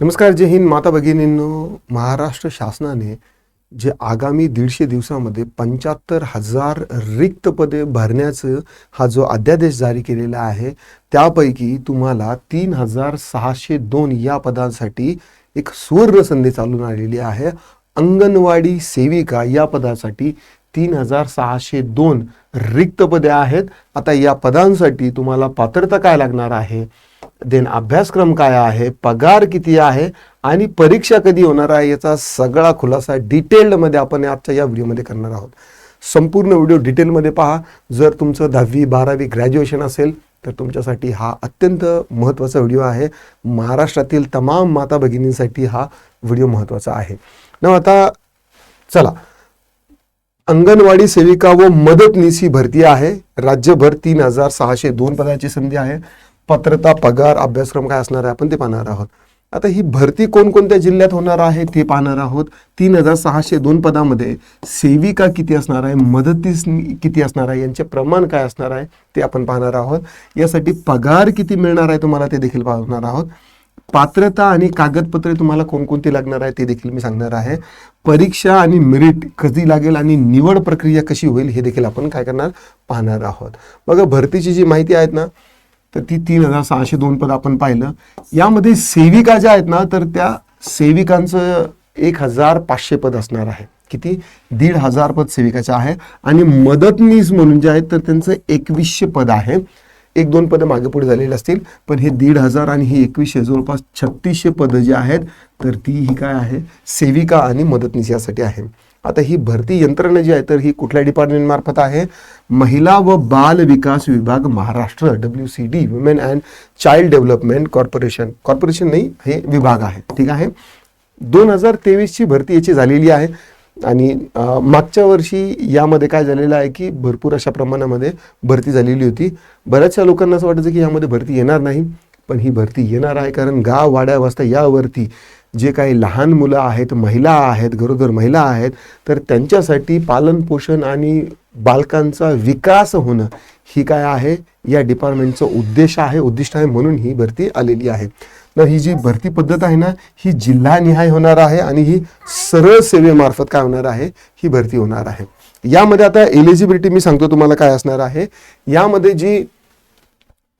नमस्कार जय हिंद माता भगिनींनो. महाराष्ट्र शासनाने जे आगामी दीडशे दिवसामध्ये पंच्याहत्तर हजार रिक्त पदे भरण्याचं हा जो अध्यादेश जारी केलेला आहे त्यापैकी तुम्हाला तीन हजार सहाशे दोन या पदांसाठी एक सुवर्ण संधी चालून आलेली आहे. अंगणवाडी सेविका या पदासाठी तीन हजार सहाशे दोन रिक्त पदे आहेत. आता या पदांसाठी तुम्हाला पात्रता काय लागणार आहे? देन अभ्यासक्रम काय आहे पगार किती आहे आणि परीक्षा कधी होणार आहे याचा सगळा खुलासा डिटेल्डमध्ये आपण आजच्या या व्हिडिओमध्ये करणार आहोत. संपूर्ण व्हिडिओ डिटेलमध्ये पहा. जर तुमचं दहावी बारावी ग्रॅज्युएशन असेल तर तुमच्यासाठी हा अत्यंत महत्त्वाचा व्हिडिओ आहे. महाराष्ट्रातील तमाम माता भगिनींसाठी हा व्हिडिओ महत्त्वाचा आहे. ना आता चला. अंगणवाडी सेविका व मदतनीसी भरती आहे. राज्यभर तीन हजार सहाशे दोन पदाची संधी आहे. पात्रता पगार अभ्यासक्रम काय असणार आहे? आपण ते पाहणार आहोत. आता ही भरती कोणकोणत्या जिल्ह्यात होणार आहे ते पाहणार आहोत. तीन हजार सहाशे दोन पदामध्ये सेविका किती असणार आहे? मदतीस किती असणार आहे? यांचे प्रमाण काय असणार आहे? ते आपण पाहणार आहोत. यासाठी पगार किती मिळणार आहे तुम्हाला ते देखील पाहणार आहोत. पात्रता आणि कागदपत्रे तुम्हाला कोणकोणती लागणार आहे ते देखील मी सांगणार आहे. परीक्षा आणि मेरिट कधी लागेल आणि निवड प्रक्रिया कशी होईल हे देखील आपण काय करणार? पाहणार आहोत. बघा भरतीची जी माहिती आहेत ना तर ती तीन हजार सहाशे दोन पद आपण पाहिलं. यामध्ये सेविका ज्या आहेत ना तर त्या सेविकांचं एक हजार पाचशे पद असणार आहे. किती? दीड हजार पद सेविकाच्या आहे. आणि मदतनीस म्हणून जे आहेत तर त्यांचं एकवीसशे पद आहे. एक दोन पदं मागे पुढे झालेली असतील पण हे दीड हजार आणि ही एकवीसशे जवळपास छत्तीसशे पदं जी आहेत तर ती ही काय आहे? सेविका आणि मदतनीस यासाठी आहे. आता ही भरती यंत्रणा जी आहे तर ही कुठल्या डिपार्टमेंट मार्फत आहे? महिला व बाल विकास विभाग Maharashtra W C D women and child development corporation corporation नाही हे विभाग आहे ठीक आहे? दोन हजार तेवीसची भरती याची झालेली आहे आणि मागच्या वर्षी यामध्ये काय झालेलं आहे की भरपूर अशा प्रमाणामध्ये भरती झालेली होती. बऱ्याचशा लोकांना असं वाटायचं की यामध्ये भरती येणार नाही पण ही भरती येणार आहे कारण गाव वाड्या वस्ता यावरती जे काही लहान मुलं आहेत महिला आहेत गरोदर महिला आहेत तर त्यांच्यासाठी पालनपोषण आणि बालकांचा विकास होणं ही काय आहे? या डिपार्टमेंटचं उद्देश आहे उद्दिष्ट आहे म्हणून ही भरती आलेली आहे. तर ही जी भरती पद्धत आहे ना ही जिल्हानिहाय होणार आहे आणि ही सरळ सेवेमार्फत काय होणार आहे? ही भरती होणार आहे. यामध्ये आता एलिजिबिलिटी मी सांगतो तुम्हाला काय असणार आहे. यामध्ये जी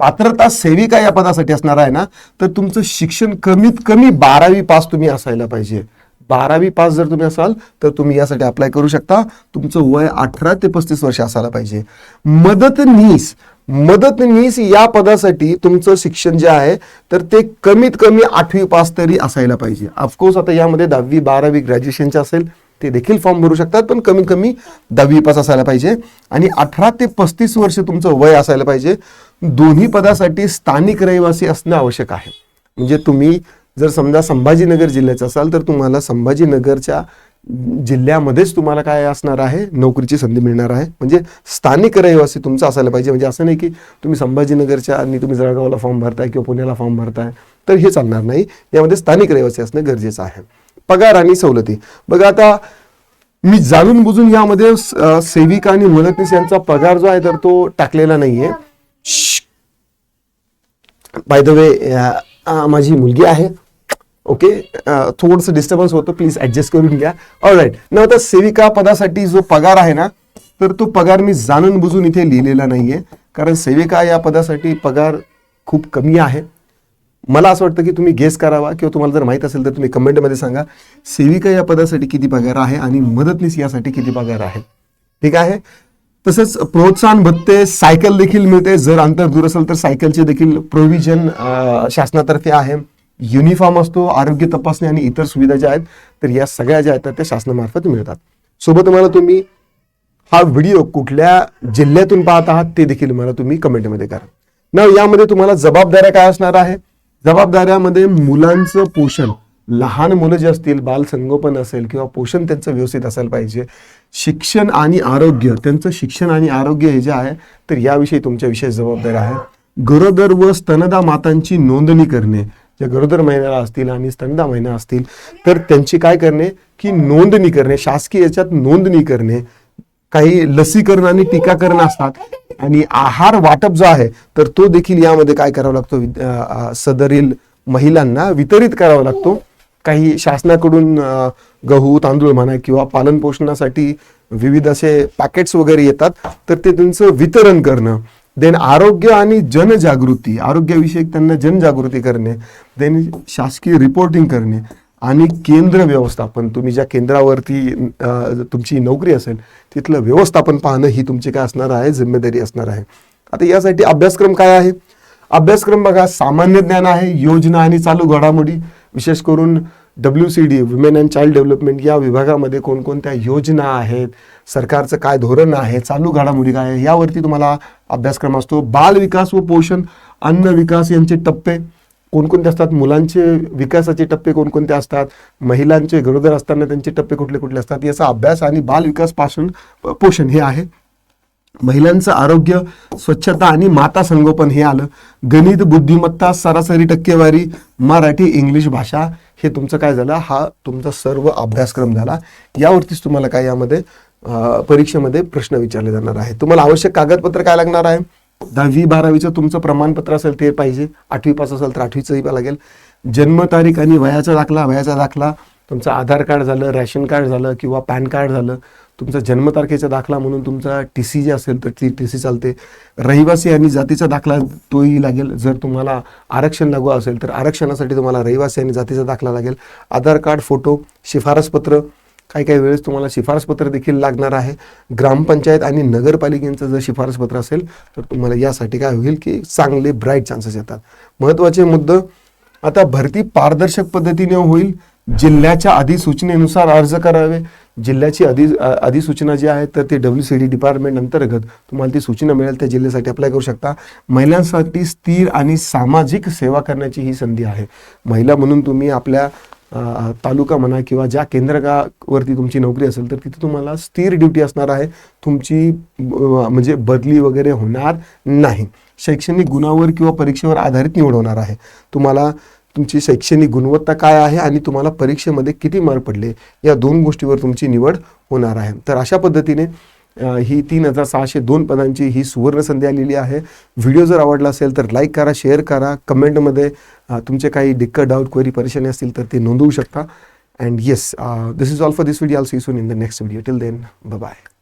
पात्रता सेविका या पदासाठी असणार आहे ना तर तुमचं शिक्षण कमीत कमी बारावी पास तुम्ही असायला पाहिजे. बारावी पास जर तुम्ही असाल तर तुम्ही यासाठी अप्लाय करू शकता. तुमचं वय अठरा ते पस्तीस वर्ष असायला पाहिजे. मदतनीस मदतनीस या पदासाठी तुमचं शिक्षण जे आहे तर ते कमीत कमी आठवी पास तरी असायला पाहिजे. ऑफकोर्स आता यामध्ये दहावी बारावी ग्रॅज्युएशनचे असेल ते देखील फॉर्म भरू शकतात पण कमीत कमी दहावी पास असायला पाहिजे आणि अठरा ते पस्तीस वर्ष तुमचं वय असायला पाहिजे. दोन्ही पदासाठी स्थानिक रहिवासी असणं आवश्यक आहे. म्हणजे तुम्ही जर समजा संभाजीनगर जिल्ह्याचं असाल तर तुम्हाला संभाजीनगरच्या जिल्ह्यामध्येच तुम्हाला काय असणार आहे? नोकरीची संधी मिळणार आहे. म्हणजे स्थानिक रहिवासी तुमचं असायला पाहिजे. म्हणजे असं नाही की तुम्ही संभाजीनगरच्या आणि तुम्ही जळगावला फॉर्म भरताय किंवा पुण्याला फॉर्म भरताय तर हे चालणार नाही. यामध्ये स्थानिक रहिवासी असणं गरजेचं आहे. पगार आणि सवलती. बघा आता मी जाणून बुजून यामध्ये सेविका आणि मदतनीस यांचा पगार जो आहे तर तो टाकलेला नाहीये. बाय द वे माझी मुलगी आहे. ओके थोडंसं डिस्टर्बन्स होतं. प्लीज ऍडजस्ट करून घ्या. ऑल राईट न आता सेविका पदासाठी जो पगार आहे ना तर तो पगार मी जाणून बुजून इथे लिहिलेला नाहीये. कारण सेविका या पदासाठी पगार खूप कमी आहे. मला असं वाटतं की तुम्ही गेस करावा किंवा तुम्हाला जर माहीत असेल तर तुम्ही कमेंटमध्ये सांगा. सेविका या पदासाठी किती पगार आहे आणि मदतनीस यासाठी किती पगार आहे? ठीक आहे? तसंच प्रोत्साहन भत्ते सायकल देखील मिळते. जर अंतर दूर असेल तर सायकलचे देखील प्रोव्हिजन शासनातर्फे आहे. युनिफॉर्म असतो आरोग्य तपासणी आणि इतर सुविधा ज्या आहेत तर या सगळ्या ज्या आहेत तर त्या शासनामार्फत मिळतात. सोबत मला तुम्ही हा व्हिडिओ कुठल्या जिल्ह्यातून पाहत आहात ते देखील मला तुम्ही कमेंटमध्ये करा. ना यामध्ये तुम्हाला जबाबदाऱ्या काय असणार आहे? जबाबदाऱ्यामध्ये मुलांचं पोषण लहान मुलं जे असतील बालसंगोपन असेल किंवा पोषण त्यांचं व्यवस्थित असायला पाहिजे. शिक्षण आणि आरोग्य त्यांचं शिक्षण आणि आरोग्य हे जे आहे तर याविषयी तुमच्या विशेष जबाबदारी आहे गरोदर व स्तनदा मातांची नोंदणी करणे ज्या गरोदर महिन्याला असतील आणि स्तनदा महिना असतील तर त्यांची काय करणे? की नोंदणी करणे शासकीय याच्यात नोंदणी करणे. काही लसीकरण आणि टीकाकरण असतात आणि आहार वाटप जो आहे तर तो देखील यामध्ये काय करावा लागतो? सदरील महिलांना वितरित करावा लागतो. काही शासनाकडून गहू तांदूळ म्हणा किंवा पालन पोषणासाठी विविध असे पॅकेट्स वगैरे येतात तर ते त्यांचं वितरण करणं देन आरोग्य आणि जनजागृती आरोग्याविषयक त्यांना जनजागृती करणे देन शासकीय रिपोर्टिंग करणे आणि केंद्र व्यवस्थापन तुम्ही ज्या केंद्रावरती तुमची नोकरी असेल तिथलं व्यवस्थापन पाहणं ही तुमची काय असणार आहे जिम्मेदारी असणार आहे. आता यासाठी अभ्यासक्रम काय आहे? अभ्यासक्रम बघा सामान्य ज्ञान आहे योजना आणि चालू घडामोडी विशेष करून W C D women and child development या विभागामध्ये कोणकोणत्या योजना आहेत सरकारचं काय धोरण आहे चालू घडामोडी काय आहे यावरती तुम्हाला अभ्यासक्रम असतो. बाल विकास व पोषण अन्न विकास यांचे टप्पे कोणकोणते असतात? मुलांचे विकासाचे टप्पे कोणकोणते असतात? महिलांचे गरोदर असताना त्यांचे टप्पे कुठले कुठले असतात? याचा अभ्यास आणि बालविकासपासून पोषण हे आहे. महिलांचं आरोग्य स्वच्छता आणि माता संगोपन हे आलं. गणित बुद्धिमत्ता सरासरी टक्केवारी मराठी इंग्लिश भाषा हे तुमचं काय झालं? हा तुमचा सर्व अभ्यासक्रम झाला. यावरतीच तुम्हाला काय यामध्ये परीक्षेमध्ये प्रश्न विचारले जाणार आहे तुम्हाला आवश्यक कागदपत्र काय लागणार आहे? दहावी बारावीचं तुमचं प्रमाणपत्र असेल ते पाहिजे. आठवी पास असेल तर आठवीचंही लागेल. जन्मतारीख आणि वयाचा दाखला वयाचा दाखला तुमचं आधार कार्ड झालं रॅशन कार्ड झालं किंवा पॅन कार्ड झालं तुमचा जन्मतारखेचा दाखला म्हणून तुमचा टी सी जे असेल तर ती टी सी चालते. रहिवासी आणि जातीचा दाखला तोही लागेल. जर तुम्हाला आरक्षण लागू असेल तर आरक्षणासाठी तुम्हाला रहिवासी आणि जातीचा दाखला लागेल. आधार कार्ड फोटो शिफारसपत्र काही काही वेळेस तुम्हाला शिफारसपत्र देखील लागणार आहे. ग्रामपंचायत आणि नगरपालिकेचं जर शिफारसपत्र असेल तर तुम्हाला यासाठी काय होईल की चांगले ब्राईट चान्सेस येतात. महत्त्वाचे मुद्दे आता भरती पारदर्शक पद्धतीने होईल. जिल्ह्याच्या अधिसूचनेनुसार अर्ज करावे. जिल्ह्याची अधि अधिसूचना जी आहे तर ते डब्ल्यू सी डी डिपार्टमेंट अंतर्गत तुम्हाला ती सूचना मिळेल त्या जिल्ह्यासाठी अप्लाय करू शकता. महिलांसाठी स्थिर आणि सामाजिक सेवा करण्याची ही संधी आहे. महिला म्हणून तुम्ही आपल्या तालुका म्हणा किंवा ज्या केंद्रकावरती तुमची नोकरी असेल तर तिथे तुम्हाला स्थिर ड्युटी असणार आहे. तुमची म्हणजे बदली वगैरे होणार नाही. शैक्षणिक गुणावर किंवा परीक्षेवर आधारित निवड होणार आहे. तुम्हाला तुमची शैक्षणिक गुणवत्ता काय आहे आणि तुम्हाला परीक्षेमध्ये किती मार्क पडले या दोन गोष्टीवर तुमची निवड होणार आहे. तर अशा पद्धतीने ही तीन हजार सहाशे दोन पदांची ही सुवर्ण संधी आलेली आहे. व्हिडिओ जर आवडला असेल तर लाईक करा शेअर करा. कमेंटमध्ये तुमचे काही डिक्क डाऊट क्वेरी परेशानी असतील तर ते नोंदवू शकता. And yes this is all for this video I'll see soon in the next video till then bye